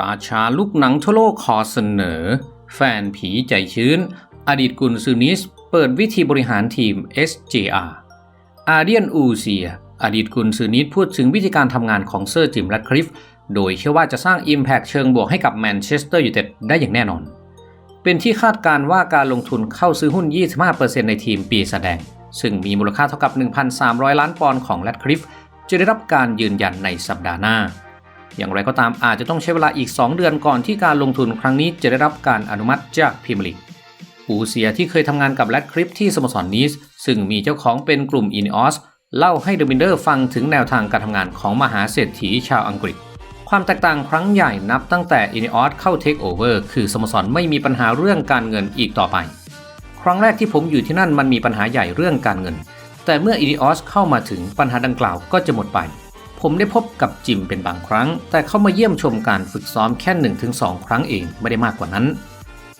ราชาลูกหนังทั่วโลกขอเสนอ แฟนผีใจชื้น อดีตกุนซือนิส เปิดวิธีบริหารทีม SJR อาเดียนอูเซีย อดีตกุนซือนิสพูดถึงวิธีการทำงานของเซอร์จิมรัดคลิฟ โดยเชื่อว่าจะสร้าง Impact เชิงบวกให้กับแมนเชสเตอร์ยูไนเต็ดได้อย่างแน่นอน เป็นที่คาดการว่าการลงทุนเข้าซื้อหุ้น 25%ในทีมปีแสดง ซึ่งมีมูลค่าเท่ากับ 1,300 ล้านปอนด์ของแรดคลิฟจะได้รับการยืนยันในสัปดาห์หน้า อย่างไรก็ตามอาจจะต้องใช้เวลาอีก 2 เดือนก่อนที่การลงทุนครั้งนี้จะได้รับการอนุมัติจากพรีเมียร์ลีกปูเซียที่เคยทำงานกับแรดคลิฟที่สโมสรนีสซึ่งมีเจ้าของเป็นกลุ่มอินออสเล่าให้เดอะวินเดอร์ฟังถึงแนวทางการทำงานของมหาเศรษฐีชาวอังกฤษ ความแตกต่างครั้งใหญ่นับตั้งแต่อินออสเข้าเทคโอเวอร์คือสโมสรไม่มีปัญหาเรื่องการเงินอีกต่อไป ครั้งแรกที่ผมอยู่ที่นั่นมันมีปัญหาใหญ่เรื่องการเงิน แต่เมื่ออินออสเข้ามาถึงปัญหาดังกล่าวก็จะหมดไป ผมได้พบกับจิมเป็นบางครั้ง แต่เขามาเยี่ยมชมการฝึกซ้อมแค่ 1-2 ครั้งเองไม่ได้มากกว่านั้น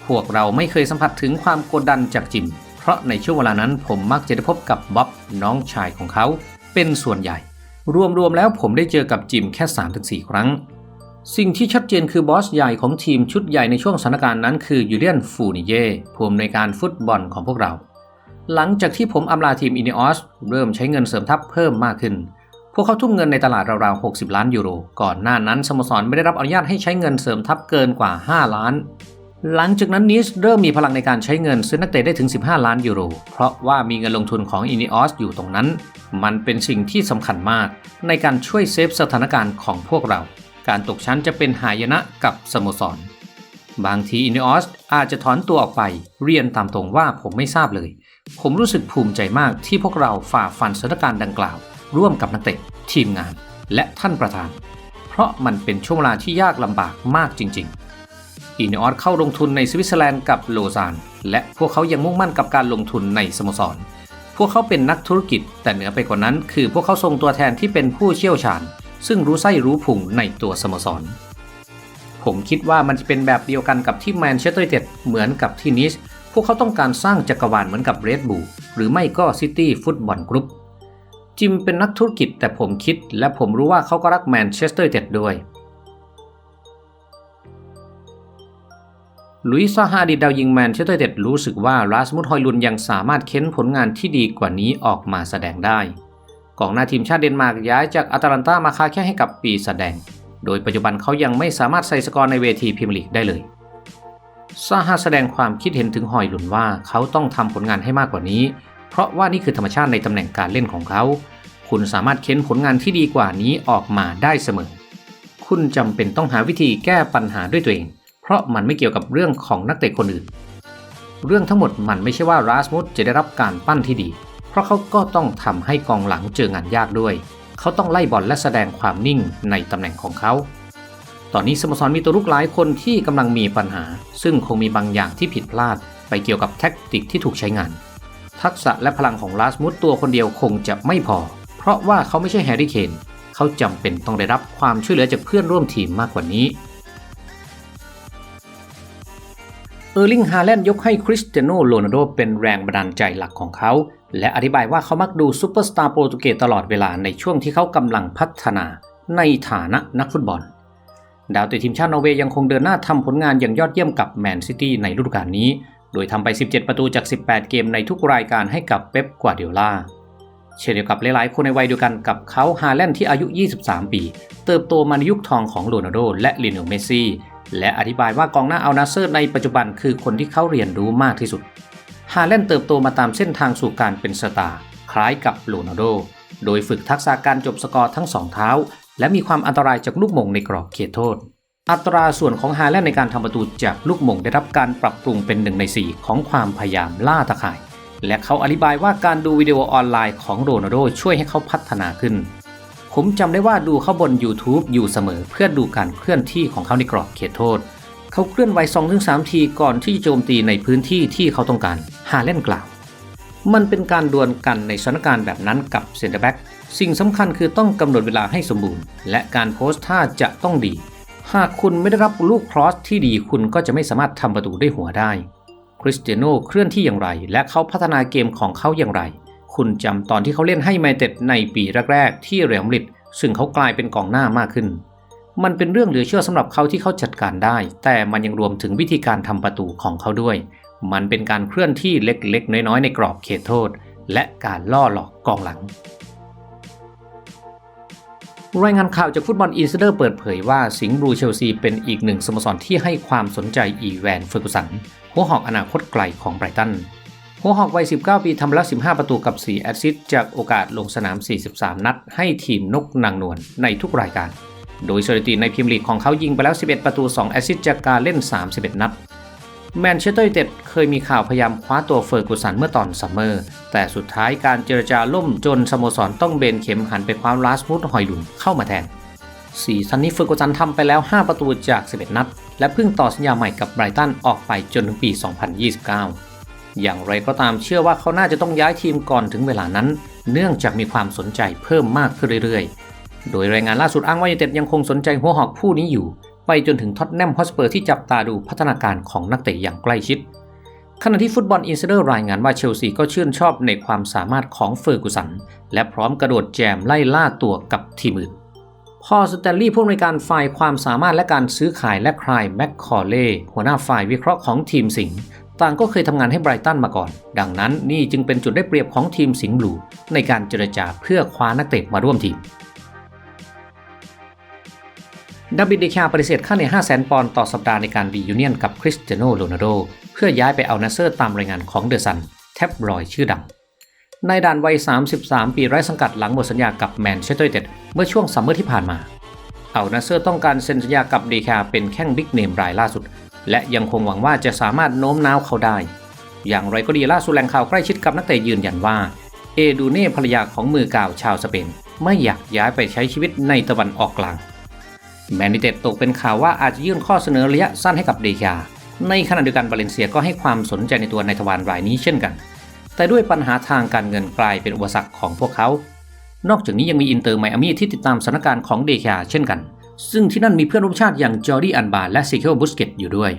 พวกเราไม่เคยสัมผัสถึงความกดดันจากจิม เพราะในช่วงเวลานั้นผมมักจะได้พบกับบ๊อบน้องชายของเขา เป็นส่วนใหญ่ รวมๆแล้วผมได้เจอกับจิมแค่ 3-4 ครั้ง สิ่งที่ชัดเจนคือบอสใหญ่ของทีมชุดใหญ่ในช่วงสถานการณ์นั้นคือยูเลียนฟูนิเย่ผู้อำนวยการฟุตบอลของพวกเรา หลังจากที่ผมอำลาทีมอิน e ออสเริ่มใช้เงินเสริมทัพเพิ่มมากขึ้น พวกเขาทุ่มเงินในตลาดราวๆ 60 ล้านยูโร ก่อนหน้านั้นสโมสรไม่ได้รับอนุญาตให้ใช้เงินเสริมทัพเกินกว่า 5 ล้าน หลังจากนั้นนิสเริ่มมีพลังในการใช้เงินซื้อนักเตะได้ถึง 15 ล้านยูโร เพราะว่ามีเงินลงทุนของอิน e ออสอยู่ตรงนั้น มันเป็นสิ่งที่สำคัญมาก ในการช่วยเซฟสถานการณ์ของพวกเรา การตกชั้นจะเป็นหายนะกับสโมสร บางทีอิน e ออสอาจจะถอนตัวออกไป เรียนตามตรงว่าผมไม่ทราบเลย ผมรู้สึกภูมิใจมากที่พวกเราฝ่าฟันสถานการณ์ดังกล่าว ร่วมกับนักเตะทีมงาน และท่านประธาน เพราะมันเป็นช่วงเวลาที่ยากลำบากมากจริง ๆ อินออสเข้าลงทุนในสวิตเซอร์แลนด์กับโลซานและพวกเขายังมุ่งมั่นกับการลงทุนในสโมสร พวกเขาเป็นนักธุรกิจ แต่เหนือไปกว่านั้น คือพวกเขาส่งตัวแทนที่เป็นผู้เชี่ยวชาญ ซึ่งรู้ไส้รู้พุงในตัวสโมสร ผมคิดว่ามันจะเป็นแบบเดียวกันกับที่แมนเชสเตอร์ยูไนเต็ดเหมือนกับที่นิสพวกเขาต้องการสร้างจักรวาลเหมือนกับเรดบูลหรือไม่ก็ซิตี้ฟุตบอลกรุ๊ป จิมเป็นนักธุรกิจแต่ผมคิด และผมรู้ว่าเขาก็รักแมนเชสเตอร์เต็ดด้วยลุยซาฮาดีดาวยิงแมนเชสเตอร์เต็ดรู้สึกว่าราสมุดฮอยลุนยังสามารถเค้นผลงานที่ดีกว่านี้ออกมาแสดงได้ กองหน้าทีมชาติเดนมาร์กย้ายจากอาตาลันตามาคาแค่ให้กับปีแสดง โดยปัจจุบันเขายังไม่สามารถใส่สกอร์ในเวทีพรีเมียร์ลีกได้เลยซาฮาแสดงความคิดเห็นถึงฮอยลุนว่าเขาต้องทำผลงานให้มากกว่านี้ เพราะว่านี่คือธรรมชาติในตำแหน่งการเล่นของเขา คุณสามารถเค้นผลงานที่ดีกว่านี้ออกมาได้เสมอ คุณจำเป็นต้องหาวิธีแก้ปัญหาด้วยตัวเอง เพราะมันไม่เกี่ยวกับเรื่องของนักเตะคนอื่น เรื่องทั้งหมดมันไม่ใช่ว่าราสมุสจะได้รับการปั้นที่ดี เพราะเขาก็ต้องทำให้กองหลังเจองานยากด้วย เขาต้องไล่บอลและแสดงความนิ่งในตำแหน่งของเขาตอนนี้สโมสรมีตัวลุกหลายคนที่กำลังมีปัญหา ซึ่งคงมีบางอย่างที่ผิดพลาดไปเกี่ยวกับแท็กติกที่ถูกใช้งาน ทักษะและพลังของลาสมุสตัวคนเดียวคงจะไม่พอ เพราะว่าเขาไม่ใช่แฮร์รี่เคนเขาจำเป็นต้องได้รับความช่วยเหลือจากเพื่อนร่วมทีมมากกว่านี้เออร์ลิง ฮาแลนด์ยกให้คริสเตียโนโรนัลโดเป็นแรงบันดาลใจหลักของเขา และอธิบายว่าเขามักดูซูเปอร์สตาร์โปรตุเกสตลอดเวลาในช่วงที่เขากำลังพัฒนาในฐานะนักฟุตบอล ดาวเตะทีมชาตินอร์เวย์ยังคงเดินหน้าทำผลงานอย่างยอดเยี่ยมกับแมนซิตี้ในฤดูกาลนี้ โดยทำไป 17 ประตูจาก 18 เกมในทุกรายการให้กับเป๊ปกวาร์ดิโอลาเช่นเดียวกับหลายๆ คนในวัยเดียวกันกับเขาฮาแลนด์ที่อายุ 23 ปี เติบโตมาในยุคทองของโรนัลโดและลิเนเมสซี่ และอธิบายว่ากองหน้าอัลนาเซอร์ในปัจจุบันคือคนที่เขาเรียนรู้มากที่สุด ฮาแลนด์เติบโตมาตามเส้นทางสู่การเป็นสตาร์คล้ายกับโรนัลโด โดยฝึกทักษะการจบสกอร์ทั้งสองเท้า และมีความอันตรายจากลูกมงในกรอบเขตโทษ อัตราส่วนของฮาแลนด์ในการทำประตูจากลูกหม่งได้รับการปรับปรุงเป็นหนึ่งใน 4 ของความพยายามล่าตะข่าย และเขาอธิบายว่าการดูวิดีโอออนไลน์ของโรนัลโดช่วยให้เขาพัฒนาขึ้น ผมจำได้ว่าดูเขาบน YouTube อยู่เสมอเพื่อดูการเคลื่อนที่ของเขาในกรอบเขตโทษ เขาเคลื่อนไหว2-3 ทีก่อนที่จะโจมตีในพื้นที่ที่เขาต้องการฮาแลนด์กล่าวมันเป็นการดวลกันในสถานการณ์แบบนั้นกับเซนเตอร์แบ็กสิ่งสำคัญคือต้องกำหนดเวลาให้สมบูรณ์ และการโพสท่าจะต้องดี หากคุณไม่ได้รับลูกครอสที่ดีคุณก็จะไม่สามารถทำประตูได้หัวได้ คริสเตียโนเคลื่อนที่อย่างไร และเขาพัฒนาเกมของเขาอย่างไร คุณจำตอนที่เขาเล่นให้ไมเต็ดในปีแรกๆ ที่เรอัลมาดริดซึ่งเขากลายเป็นกองหน้ามากขึ้น มันเป็นเรื่องเหลือเชื่อสำหรับเขาที่เขาจัดการได้ แต่มันยังรวมถึงวิธีการทำประตูของเขาด้วย มันเป็นการเคลื่อนที่เล็กๆ น้อยๆ ในกรอบเขตโทษ และการล่อหลอกกองหลัง รายงานข่าวจากฟุตบอลอินซิเดอร์เปิดเผยว่าสิงห์บลูเชลซีเป็นอีกหนึ่งสโมสรที่ให้ความสนใจอีแวนเฟอร์กุสันหัวหอกอนาคตไกลของไบรตันหัวหอกวัย 19 ปีทำแล้ว 15 ประตูกับ 4 แอสซิสต์จากโอกาสลงสนาม 43 นัด ให้ทีมนกนางนวลในทุกรายการ โดยสถิติในพรีเมียร์ลีกของเขายิงไปแล้ว 11 ประตู 2 แอสซิสต์จากการเล่น 31 นัด แมนเชสเตอร์ยูไนเต็ดเคยมีข่าวพยายามคว้าตัวเฟอร์กูสันเมื่อตอนซัมเมอร์ แต่สุดท้ายการเจรจาล่มจนสโมสรต้องเบนเข็มหันไปคว้าลาสมุดหอยลุนเข้ามาแทนสีซันนี้เฟอร์กูสันทำไปแล้ว 5 ประตูจาก 11 นัด และเพิ่งต่อสัญญาใหม่กับไบรตันออกไปจนถึงปี 2029 อย่างไรก็ตามเชื่อว่าเขาน่าจะต้องย้ายทีมก่อนถึงเวลานั้น เนื่องจากมีความสนใจเพิ่มมากขึ้นเรื่อยๆ โดยรายงานล่าสุดอ้างว่ายูไนเต็ดยังคงสนใจหัวหอกผู้นี้อยู่ ไปจนถึงท็อตแนมฮอสเปอร์ที่จับตาดูพัฒนาการของนักเตะอย่างใกล้ชิด ขณะที่ฟุตบอลอินไซเดอร์รายงานว่าเชลซีก็ชื่นชอบในความสามารถของเฟอร์กูสัน และพร้อมกระโดดแจมไล่ล่าตัวกับทีมอื่นพอสแตนลีย์ผู้อำนวยการฝ่ายความสามารถและการซื้อขายและคลายแม็กคอร์เล่หัวหน้าฝ่ายวิเคราะห์ของทีมสิงห์ต่างก็เคยทำงานให้ไบรตันมาก่อน ดังนั้นนี่จึงเป็นจุดได้เปรียบของทีมสิงห์บลูในการเจรจาเพื่อคว้านักเตะมาร่วมทีม ดาบิดเดคาปฏิเสธค่าเหนื่อย500,000 ปอนด์ต่อสัปดาห์ในการรียูเนียนกับคริสเตียโนโรนัลโด เพื่อย้ายไปเอานาเซอร์ตามรายงานของเดอะซันแท็บรอยชื่อดังนายดานวัย 33 ปีไร้สังกัดหลังหมดสัญญากับแมนเชสเตอร์ยูไนเต็ดเมื่อช่วงซัมเมอร์ที่ผ่านมา เอานาเซอร์ต้องการเซ็นสัญญากับเดคาเป็นแข้งบิ๊กเนมรายล่าสุด และยังคงหวังว่าจะสามารถโน้มน้าวเขาได้ อย่างไรก็ดีล่าสุดแหล่งข่าวใกล้ชิดกับนักเตะยืนยันว่า เอดูเน่ภรรยาของมือกาวชาวสเปนไม่อยากย้ายไปใช้ชีวิตในตะวันออกกลาง แมนยูเต็ดตกเป็นข่าวว่าอาจจะยื่นข้อเสนอระยะสั้นให้กับเดคาในขณะเดียวกันบาเลนเซียก็ให้ความสนใจในตัวในทวารรายนี้เช่นกัน แต่ด้วยปัญหาทางการเงินกลายเป็นอุปสรรคของพวกเขา นอกจากนี้ยังมีอินเตอร์ไมอามี่ที่ติดตามสถานการณ์ของเดคาเช่นกัน ซึ่งที่นั่นมีเพื่อนร่วมชาติอย่างจอร์ดี้อันบาและซิเคิลบุสเกตอยู่ด้วย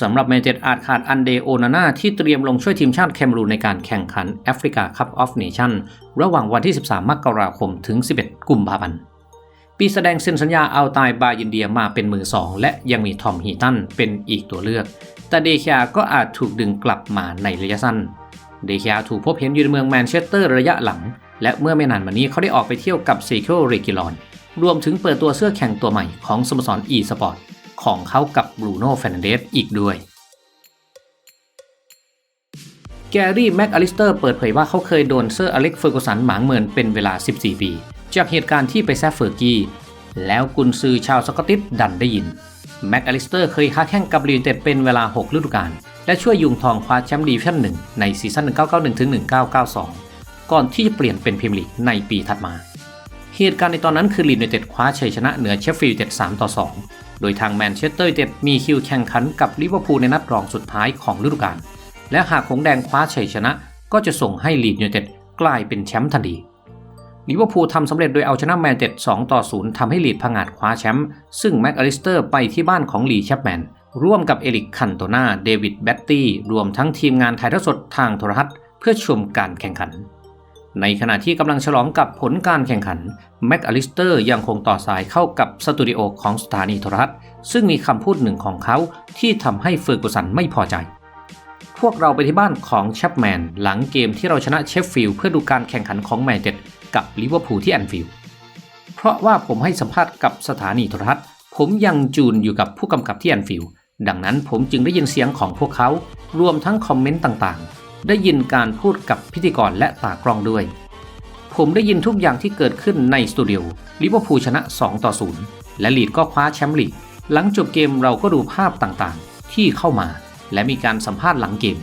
สำหรับแมนเชสเตอร์อาจขาดอันเดโอนาน่าที่เตรียมลงช่วยทีมชาติแคมรูนในการแข่งขันแอฟริกาคัพออฟเนชั่นระหว่างวันที่ 13 มกราคมถึง 11 กุมภาพันธ์ ปีแสดงเซ็นสัญญาเอาตายบายินเดียมาเป็นมือสองและยังมีทอมฮีตันเป็นอีกตัวเลือก แต่เดคาก็อาจถูกดึงกลับมาในระยะสั้น เดคาถูกพบเห็นอยู่ในเมืองแมนเชสเตอร์ระยะหลัง และเมื่อไม่นานมานี้เขาได้ออกไปเที่ยวกับซีเคิลเรกิลอน รวมถึงเปิดตัวเสื้อแข่งตัวใหม่ของสโมสรอีสปอร์ตของเขากับบรูโน่เฟรนันเดสอีกด้วยแกรี่แม็กอลิสเตอร์เปิดเผยว่าเขาเคยโดนเซอร์อเล็กเฟอร์กูสันหมางเมินเป็นเวลา 14 ปี จากเหตุการณ์ที่ไปแซฟเฟอร์กี้แล้วกุนซือชาวสกอตติชดันได้ยิน แม็กอลิสเตอร์เคยค้าแข่งกับลีนเต็ดเป็นเวลา 6 ฤดูกาลและช่วยยุงทองคว้าแชมป์ดีวิชั่น1ในซีซั่น 1991ถึง1992 ก่อนที่จะเปลี่ยนเป็นพรีเมียร์ลีกในปีถัดมา เหตุการณ์ในตอนนั้นคือลีดยูไนเต็ดคว้าชัยชนะเหนือเชฟฟิลด์เต็ด3ต่อ 2 โดยทางแมนเชสเตอร์เต็ดมีคิวแข่งขันกับลิเวอร์พูลในนัดรองสุดท้ายของฤดูกาลและหากหงแดงคว้าชัยชนะ ก็จะส่งให้ลีดยูไนเต็ดกลายเป็นแชมป์ทันที ลิเวอร์พูลทำสำเร็จโดยเอาชนะแมนเต็ด2ต่อ0ทำให้ลีดผงาดคว้าแชมป์ซึ่งแม็กอลิสเตอร์ไปที่บ้านของลีแชปแมนร่วมกับเอริกคันโตนาเดวิดแบตตี้รวมทั้งทีมงานถ่ายทอดสดทางโทรทัศน์ เพื่อชมการแข่งขัน ในขณะที่กำลังฉลองกับผลการแข่งขันแม็กอลิสเตอร์ยังคงต่อสายเข้ากับสตูดิโอของสถานีโทรทัศน์ ซึ่งมีคำพูดหนึ่งของเขาที่ทำให้เฟอร์กูสันไม่พอใจพวกเราไปที่บ้านของแชปแมนหลังเกมที่เราชนะเชฟฟิลด์เพื่อดูการแข่งขันของแมนเต็ด กับลิเวอร์พูลที่แอนฟิลด์เพราะว่าผมให้สัมภาษณ์กับสถานีโทรทัศน์ ผมยังจูนอยู่กับผู้กำกับที่แอนฟิลด์ดังนั้นผมจึงได้ยินเสียงของพวกเขา รวมทั้งคอมเมนต์ต่างๆ ได้ยินการพูดกับพิธีกรและตากล้องด้วย ผมได้ยินทุกอย่างที่เกิดขึ้นในสตูดิโอลิเวอร์พูลชนะ 2 ต่อ 0 และลีดก็คว้าแชมป์ลีก หลังจบเกมเราก็ดูภาพต่างๆ ที่เข้ามา และมีการสัมภาษณ์หลังเกม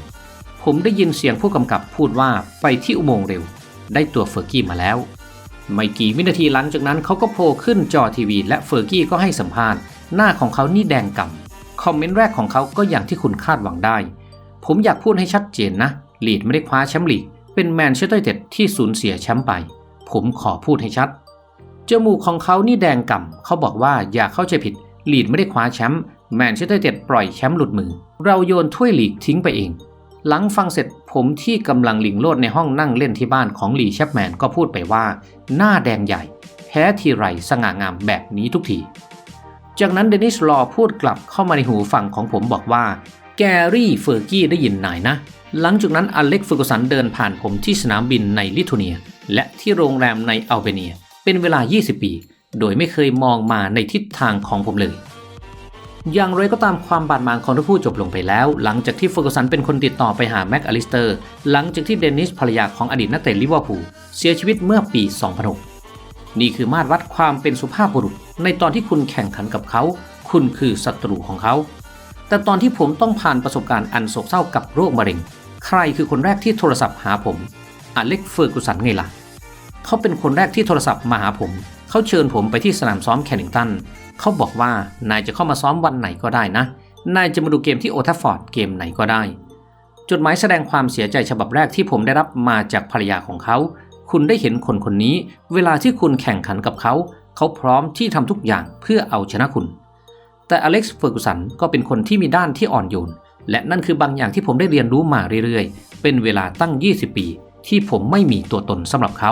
ผมได้ยินเสียงผู้กำกับพูดว่าไปที่อุโมงค์เร็ว ได้ตัวเฟอร์กี้มาแล้ว ไม่กี่วินาทีหลังจากนั้นเขาก็โผล่ขึ้นจอทีวี และเฟอร์กี้ก็ให้สัมภาษณ์หน้าของเขานี่แดงกำคอมเมนต์แรกของเขาก็อย่างที่คุณคาดหวังได้ ผมอยากพูดให้ชัดเจนนะลีดไม่ได้คว้าแชมป์ลีกเป็นแมนเชสเตอร์ยูไนเต็ดที่สูญเสียแชมป์ไป ผมขอพูดให้ชัด จมูกของเขานี่แดงก่ำเขาบอกว่าอย่าเข้าใจผิดลีดไม่ได้คว้าแชมป์แมนเชสเตอร์ยูไนเต็ดปล่อยแชมป์หลุดมือ เราโยนถ้วยลีกทิ้งไปเอง หลังฟังเสร็จผมที่กำลังลิงโลดในห้องนั่งเล่นที่บ้านของลีแชปแมนก็พูดไปว่า หน้าแดงใหญ่ แพ้ทีไรสง่างามแบบนี้ทุกที จากนั้นเดนิสลอพูดกลับเข้ามาในหูฝั่งของผมบอกว่า แกรี่เฟอร์กี้ได้ยินนายนะ หลังจากนั้นอเล็กฟอร์กูสันเดินผ่านผมที่สนามบินในลิทัวเนีย และที่โรงแรมในอัลเบเนีย เป็นเวลา 20 ปี โดยไม่เคยมองมาในทิศทางของผมเลย อย่างไรก็ตามความบาดหมางของทั้งคู่จบลงไปแล้ว หลังจากที่เฟอร์กูสันเป็นคนติดต่อไปหาแม็กอลิสเตอร์หลังจากที่เดนิสภรรยาของอดีตนักเตะลิเวอร์พูลเสียชีวิตเมื่อปี 2006 นี่คือมาตรวัดความเป็นสุภาพบุรุษ ในตอนที่คุณแข่งขันกับเขา คุณคือศัตรูของเขา แต่ตอนที่ผมต้องผ่านประสบการณ์อันโศกเศร้ากับโรคมะเร็ง ใครคือคนแรกที่โทรศัพท์หาผมอเล็กเฟอร์กูสันไงล่ะเขาเป็นคนแรกที่โทรศัพท์มาหาผม เขาเชิญผมไปที่สนามซ้อมแคนิงตันเขาบอกว่านายจะเข้ามาซ้อมวันไหนก็ได้นะ นายจะมาดูเกมที่โอทัฟฟอร์ดเกมไหนก็ได้ จดหมายแสดงความเสียใจฉบับแรกที่ผมได้รับมาจากภรรยาของเขา คุณได้เห็นคนคนนี้ เวลาที่คุณแข่งขันกับเขา เขาพร้อมที่ทำทุกอย่างเพื่อเอาชนะคุณ แต่อเล็กซ์เฟอร์กูสันก็เป็นคนที่มีด้านที่อ่อนโยน และนั่นคือบางอย่างที่ผมได้เรียนรู้มาเรื่อยๆ เป็นเวลาตั้ง 20 ปี ที่ผมไม่มีตัวตนสำหรับเขา